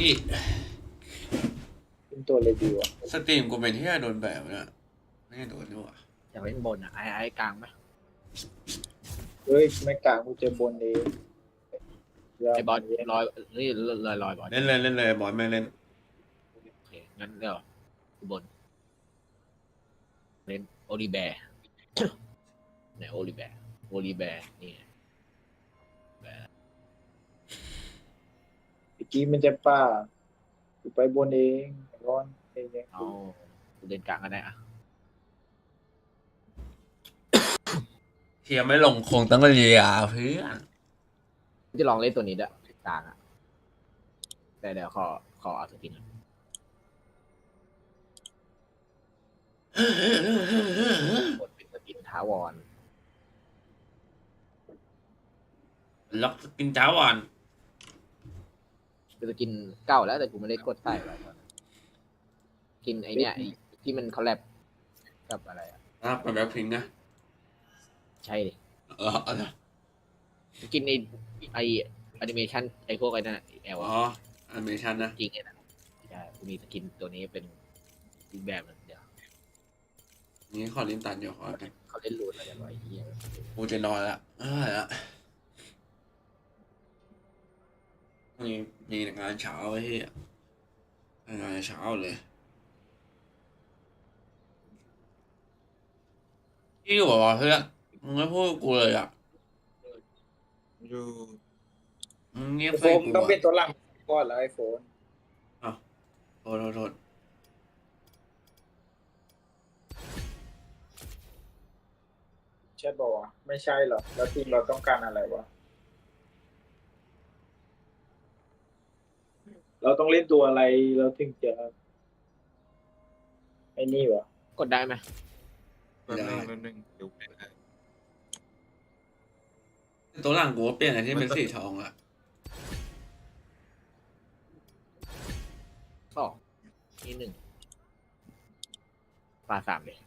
นี่เป็นตัวเลยดีวะสตรีมกูเป็นที่โดนแบบเนี่ยไม่ได้โดนด้วยอยากเล่นบนอะไอ้ไอ้กลางไหมเฮ้ยไม่กลางกูเจอบนเองไอ้บอลลอยนี่ลอยลอยบอลเล่นเลยเล่นเลยบอลไม่เล่นโอเคงั้นเดี๋ยวกูบนเล่นโอลิแบร์ไหนโอลิแบร์โอลิแบร์นี่ กี้มันจะป้ากูไปบนเองร้อนเองเนี่ยเอากูเล่นกลางกันได้อะเทียไม่ลงคงต้องเรียเพื่อนกูจะลองเล่นตัวนี้ด้วยกลางอะแต่เดี๋ยวขอขอเอาสกินก่อนกดเป็นสกินท้าวรล็อกกินจ้าวัน เป็นสกินเก่าแล้วแต่กูไม่ได้กดใส่ไว้ตอนนั้นกินไอเนี้ยไอ้ที่มันคอลแลบกับอะไรอะอะเป็นแบบพิงนะใช่ดิเออเอาละกินไอไอแอนิเมชันไอพวกไอ้นั่นแอลอ๋อแอนิเมชันนะจริงไอ้นั่นใช่กูมีสกินตัวนี้เป็นอีกแบบหนึงเดี๋ยวนี่ขอลิ้นตันเดี๋ยวขอกันเขาเล่นรูนอะไรกันไวะไอ้เฮียกูจะนอนละเออละ มีมีงานเช้าไอ้เหี้ยงานเช้าเลยที่อยู่บอกว่าเพื่อนมึงไม่พูดกับกูเลยอะอยู่มึงเงียบไอโฟใส่นกูต้องเป็นอะตัวหลังก่อนแล้วไอโฟนโทษโทษโทษใช่ป่าวะไม่ใช่หรอกแล้วทีมเราต้องการอะไรวะเรา ต้องเล่นตัวอะไรเราถึงจะไอ้นี่วะกดได้ไหมแป๊บนึงแป๊บนึงเดี๋ยวไปให้ตัวหลังกูก็เปลี่ยนอันที่เป็นสีทองละสองนี่หนึ่งปลาสามเลย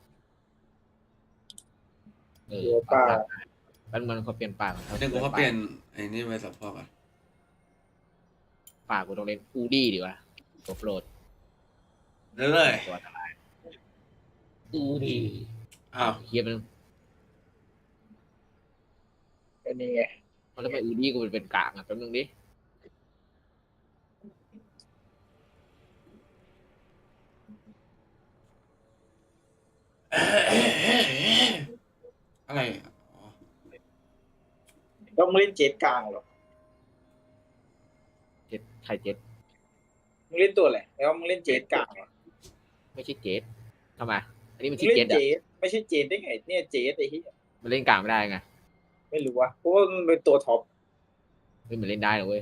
เออตัวป้ามันมันเขาเปลี่ยนปลาของเดี๋ยวกูก็เปลี่ยนไอ้นี่ไปสับพอกอะปลากูต้องเล่นอูดี้ดีกว่าตัวโปรดเรื่อยตัวอันตรายอูดี้ๆอ้าวเฮียมันไอ้นี่ไงมันทำไมอูดี้กูเป็นเป็นกลางอะแป๊บนึงดิอะไรอะอ๋อต้องเล่นเจ็ดกลางหรอเจ็ด ใครเจ็ดมึงเล่นตัวอะไรแล้วมึงเล่นเจ็ดกลางเหรอไม่ใช่เจ็ดทำไมอันนี้มันมึชื่งอเล่เจ็ดนอะเจ็ดไม่ใช่เจ็ดได้ไงเนี่ยเจ็ดไอ้ที่มันเล่นกลางไม่ได้ไงไม่รู้วะเพราะว่ามันเป็นตัวท็อปเฮ้ยมันเล่นได้นะเว้ย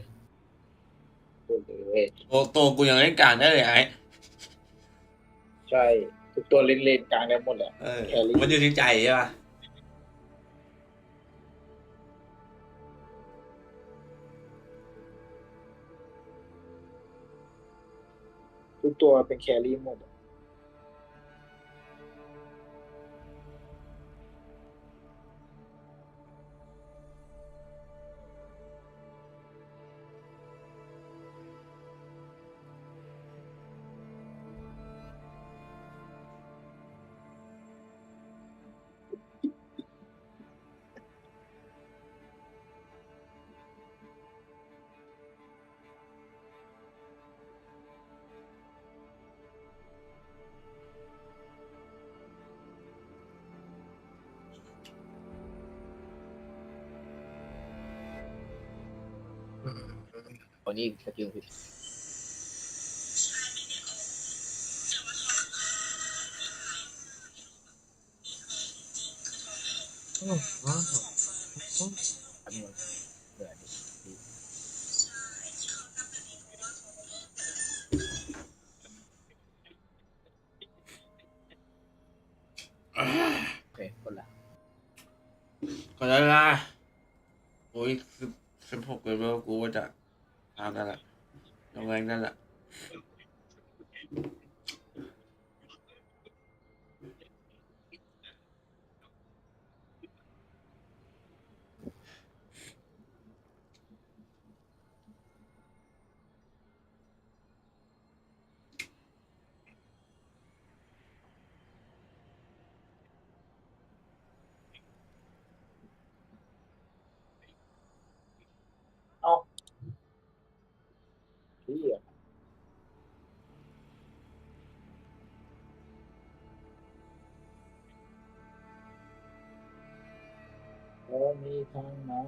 เว้ยตัวตัวกูยังเล่นกลางได้เลยไอ้ใช่ทุกตัวเล่นเลนกลางได้หมดแหละ เออแครี่มันอยู่ที่ใจใช่ป่ะ ทุกตัวเป็นแครี่หมด อะคนนี้สกิลผิดว้าวอันนี้มันเบื่อดิดิอ่าโอเคคนละก็ได้ละโอ้ยสิบสิบหกเลยว่ากูว่าจะ เอากันละลงแรงนั่นแหละ มีทา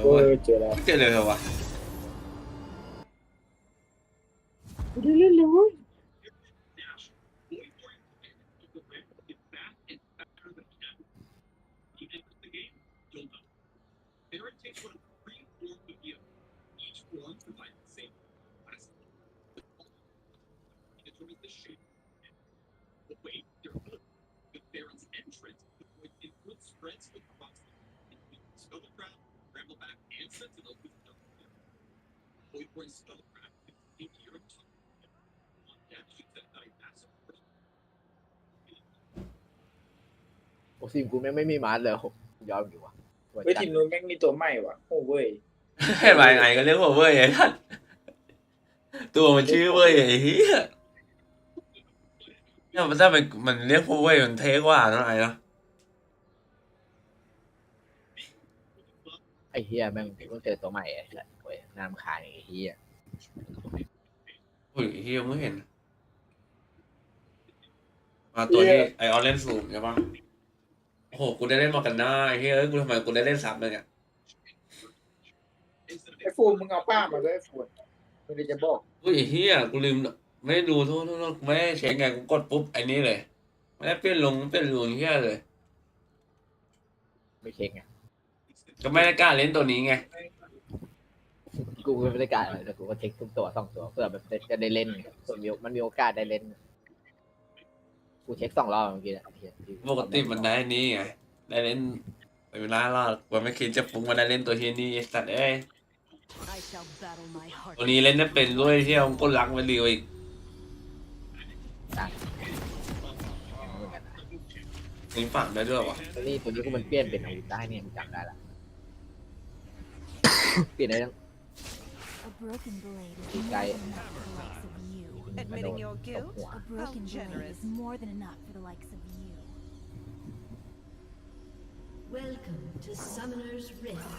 เออโอ้เว้ยยเจอแล้วไม่เจอเลยเหรอวะเล่นๆเลย โอ้ซิมกูแม่งไม่มีมาร์สเลยโหยอมอยู่วะตัวเฮ้ยจัดทีมนู้นแม่งมีตัวใหม่ว่ะโอ้เว้ยให้มายังไงก็เรียกว่าเว้ยไอ้ท่านตัวมันชื่อเว้ยไอ้เหี้ยเนี่ยมันถ้ามันมันเรียกว่าเว้ยมันเท่กว่าเท่าไหร่นะ อ้เฮียแม่งเพิ่งเจอตัวใหม่ไอ้สัสโอ้ยน้ำค้างไอ้เฮียอุ้ยไอ้เหี้ยมึงเห็น มาตัวนี้ไอออนเล่นสูงใช่ปะโอ้โหกูได้เล่นมากันหน้าไอ้เหี้ยเอ้ยกูทำไมกูได้เล่นซับเลยเนี่ยไอ้ฟูมึงเอาป้ามาด้วยไอ้ฟูไม่ได้จะบอกอุ้ยไอ้เหี้ยกูลืมไม่ได้ดูโทษโทษโทษไม่ได้เช็คไงกูกดปุ๊บไอ้นี่เลยไม่ได้เปลี่ยนลงเปลี่ยนลงเหี้ยเลย ไม่เช็คไง ก็ไม่ได้กล้าเล่นตัวนี้ไง กูก็ไม่ได้การอะไรแต่กูก็เช็คทุกตัวสองตัวเพื่อแบบจะได้เล่นไงส่วนมีมันมีโอกาสได้เล่น กูเช็คสองรอบเมื่อกี้นะไอ้เหี้ยปกติมันได้นี่ไง ได้เล่นเวลารอดว่าไม่คิดจะฟุ้งมาได้เล่นตัวเฮียนี่ไอ้สัตว์เอ้ย I shall battle my heart. ตัวนี้เล่นได้เป็นด้วยที่เอาก้นรักมาเรียวอีกเหมือนกันนะนี่ฝังได้ด้วยวะ ตัวนี้ตัวนี้กูมันเปลี่ยนเป็นอาวุธได้เนี่ยมึงจำได้ละ เปลี่ยนได้ทั้ง A broken blade is Keep more guy- than enough for the likes of you. Admitting your ตบ guilt? หัว A broken blade generous. is more than enough for the likes of you. Welcome to Summoner's Rift.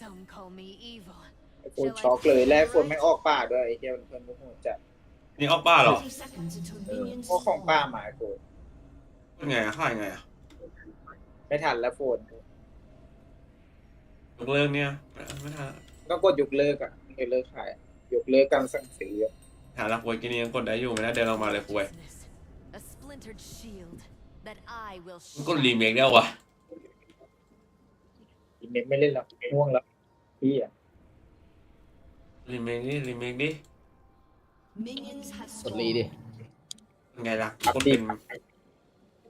Some call me evil. ไอ้ฟูช็อกเลยแล้วไอ้ฟูแม่งออกป่าด้วยไอ้เหี้ยมันเพิ่นโหดจัดนี่เอาป้าเหรอ 30 seconds until Uh, minions พวกของป้ามาไอ้ฟูเป็นไงอะค่ายไงอะไม่ทันแล้วฟู ยกเลิกเนี่ยไม่ไม่ทันก็กดยกเลิกอะยกเลิกขายอะยกเลิกการสั่งซื้ออะหาลักไว้กินยังกดได้อยู่ไม่ได้เดินออกมาเลยป่วย Business. A splintered shield that I will มันก็รีเมคได้วะอีเมลไม่เล่นแล้วง่วงแล้วพี่อะรีเมคดิรีเมคดิ minions have กดรีดิ spawned. เป็นไงล่ะอัพกดดีเป็น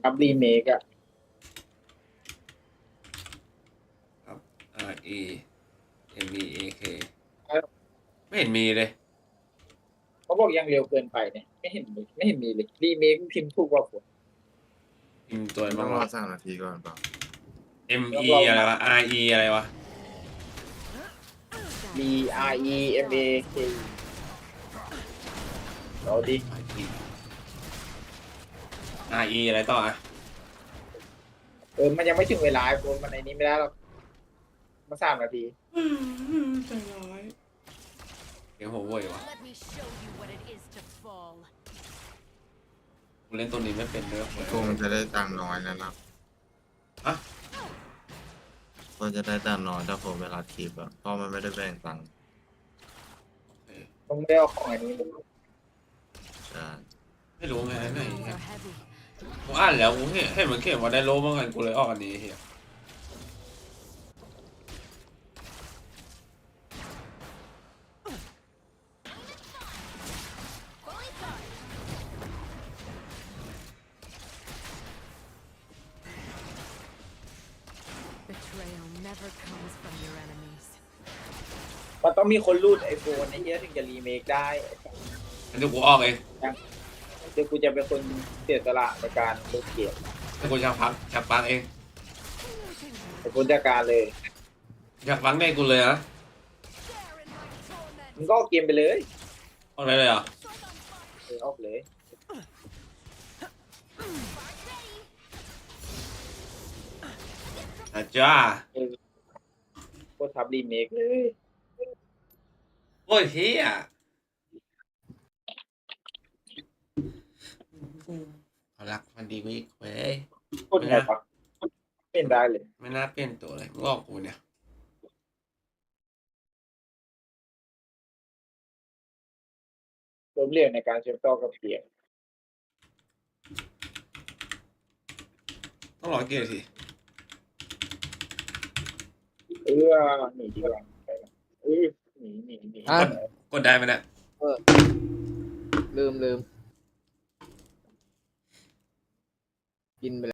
อัพรีเมคอะ E M E A K ไม่เห็นมีเลย เขาบอกยังเร็วเกินไปเนี่ย ไม่เห็นมีไม่เห็นมีเลยรีเมคพิมพ์ถูกกว่าผม พิมพ์ตัวต้บ้าองงรอวะ สามนาทีก่อนเปล่า M E อะไรวะ R E อะไรวะ B R E M A K เราดิอาอีอะไรต่ออะเออ มันยังไม่ถึงเวลาไอ้โฟนมันไอ้นี้ไม่ได้หรอก มาสามนาทีใจร้ายเดี๋ยวหัวโวยวะ Let me show you what it is to fall. กูเล่นตัวนี้ไม่เป็นเลยกูมันจะได้ตังค์น้อยแล้วนะอะก็จะได้ตังค์น้อยถ้าผมเวลาคลิปอะเพราะมันไม่ได้แบ่งตังค์ต้องไม่ได้เอาของอันนี้ใช่ไม่รู้ไงไหน These are heavy. กูอ่านแล้วกูเห็นเห็นมันเขียนว่าได้โลบ้างกันกูเลยออกอันนี้เฮีย Betrayal never comes from your enemies. มันต้องมีคนรูดไอโฟนไอ้เหี้ยถึงจะรีเมคได้อันนี้กูออกเองเดี๋ยวกูจะเป็นคนเสียสละในการรูดเกมแต่กูจะพักจะปังเองแต่คนจัดการเลยอยากฟังได้กูเลยนะมึงก็เอาเกมไปเลยออกได้เลยเหรอะเออออกเลยอาจ้าโค ตรทับรีเมคเลยโอ้ยเฮียเขารักมันดีกว่าอีกเว้ยโคตรไงปะเป็นได้เลย ไม่น่าเปลี่ยนตัวเลยมึงออกกูเนี่ยล้มเหลวในการเชื่อมต่อกับเกมต้องรอเกียร์สิ เออหนีดีกว่าเออหนีหนีหนีอะ กดได้ไหมเนี่ยลืมลืมกินไป